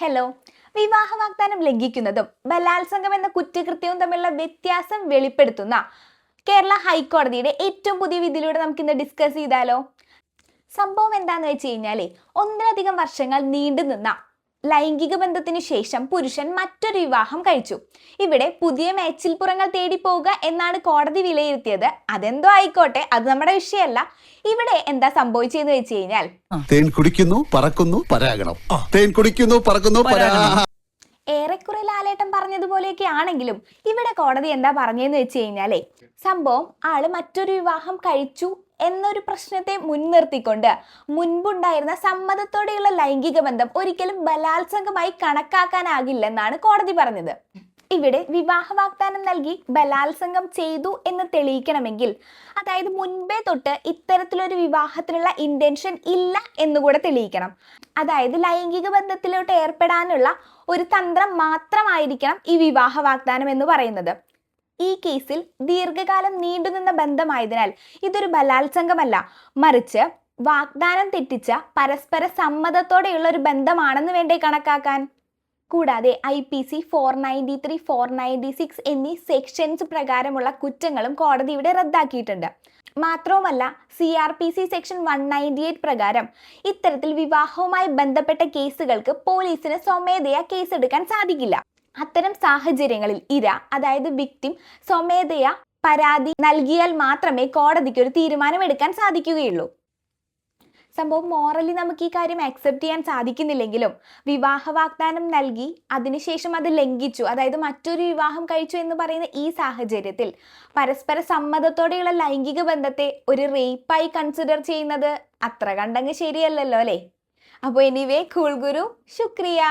Hello വിവാഹ വാഗ്ദാനം ലംഘിക്കുന്നതും ബലാത്സംഗം എന്ന കുറ്റകൃത്യവും തമ്മിലുള്ള വ്യത്യാസം വെളിപ്പെടുത്തുന്ന കേരള ഹൈക്കോടതിയുടെ ഏറ്റവും പുതിയ വിധിയിലൂടെ നമുക്ക് ഇന്ന് ഡിസ്കസ് ചെയ്താലോ? സംഭവം എന്താന്ന് വെച്ച് കഴിഞ്ഞാൽ ഒന്നിലധികം വർഷങ്ങൾ നീണ്ടു നിന്ന ലൈംഗിക ബന്ധത്തിന് ശേഷം പുരുഷൻ മറ്റൊരു വിവാഹം കഴിച്ചു. ഇവിടെ പുതിയ മേച്ചിൽപ്പുറങ്ങൾ തേടി പോവുക എന്നാണ് കോടതി വിലയിരുത്തിയത്. അതെന്തോ ആയിക്കോട്ടെ അത് നമ്മുടെ വിഷയമല്ല. ഇവിടെ എന്താ സംഭവിച്ചതെന്ന് വെച്ച് കഴിഞ്ഞാൽ തേൻ കുടിക്കുന്നു പറക്കുന്നു പരാഗണം. തേൻ കുടിക്കുന്നു പറക്കുന്നു ഏറെക്കുറെ പറഞ്ഞതുപോലെയൊക്കെ ആണെങ്കിലും ഇവിടെ കോടതി എന്താ പറഞ്ഞതെന്ന് വെച്ച് കഴിഞ്ഞാലേ സംഭവം ആൾ മറ്റൊരു വിവാഹം കഴിച്ചു എന്നൊരു പ്രശ്നത്തെ മുൻനിർത്തിക്കൊണ്ട് മുൻപുണ്ടായിരുന്ന സമ്മതത്തോടെയുള്ള ലൈംഗിക ബന്ധം ഒരിക്കലും ബലാത്സംഗമായി കണക്കാക്കാനാകില്ലെന്നാണ് കോടതി പറഞ്ഞത്. ഇവിടെ വിവാഹ വാഗ്ദാനം നൽകി ബലാത്സംഗം ചെയ്തു എന്ന് തെളിയിക്കണമെങ്കിൽ. അതായത് മുൻപേ തൊട്ട് ഇത്തരത്തിലൊരു വിവാഹത്തിനുള്ള ഇന്റൻഷൻ ഇല്ല എന്നുകൂടെ തെളിയിക്കണം. അതായത് ലൈംഗിക ബന്ധത്തിലോട്ട് ഏർപ്പെടാനുള്ള ഒരു തന്ത്രം മാത്രമായിരിക്കണം ഈ വിവാഹ വാഗ്ദാനം എന്ന് പറയുന്നത്. ഈ കേസിൽ ദീർഘകാലം നീണ്ടുനിന്ന ബന്ധമായതിനാൽ ഇതൊരു ബലാത്സംഗമല്ല. മറിച്ച് വാഗ്ദാനം തെറ്റിച്ച പരസ്പര സമ്മതത്തോടെയുള്ള ഒരു ബന്ധമാണെന്ന് വേണ്ടേ കണക്കാക്കാൻ? കൂടാതെ I P C four ninety three four ninety six എന്നീ സെക്ഷൻസ് പ്രകാരമുള്ള കുറ്റങ്ങളും കോടതി ഇവിടെ റദ്ദാക്കിയിട്ടുണ്ട്. മാത്രവുമല്ല C R P C section one ninety eight പ്രകാരം ഇത്തരത്തിൽ വിവാഹവുമായി ബന്ധപ്പെട്ട കേസുകൾക്ക് പോലീസിന് സ്വമേധയാ കേസെടുക്കാൻ സാധിക്കില്ല. അത്തരം സാഹചര്യങ്ങളിൽ ഇര അതായത് വിക്തിം സ്വമേധയാ പരാതി നൽകിയാൽ മാത്രമേ കോടതിക്ക് ഒരു തീരുമാനമെടുക്കാൻ സാധിക്കുകയുള്ളൂ. സംഭവം മോറലി നമുക്ക് ഈ കാര്യം അക്സെപ്റ്റ് ചെയ്യാൻ സാധിക്കുന്നില്ലെങ്കിലും വിവാഹ വാഗ്ദാനം നൽകി അതിനുശേഷം അത് ലംഘിച്ചു. അതായത് മറ്റൊരു വിവാഹം കഴിച്ചു എന്ന് പറയുന്ന ഈ സാഹചര്യത്തിൽ പരസ്പര സമ്മതത്തോടെയുള്ള ലൈംഗിക ബന്ധത്തെ ഒരു റേപ്പായി കൺസിഡർ ചെയ്യുന്നത് അത്ര കണ്ടങ്ങ് ശരിയല്ലല്ലോ അല്ലേ? അപ്പോൾ എനിവേ കൂൾ ഗുരു ശുക്രിയ.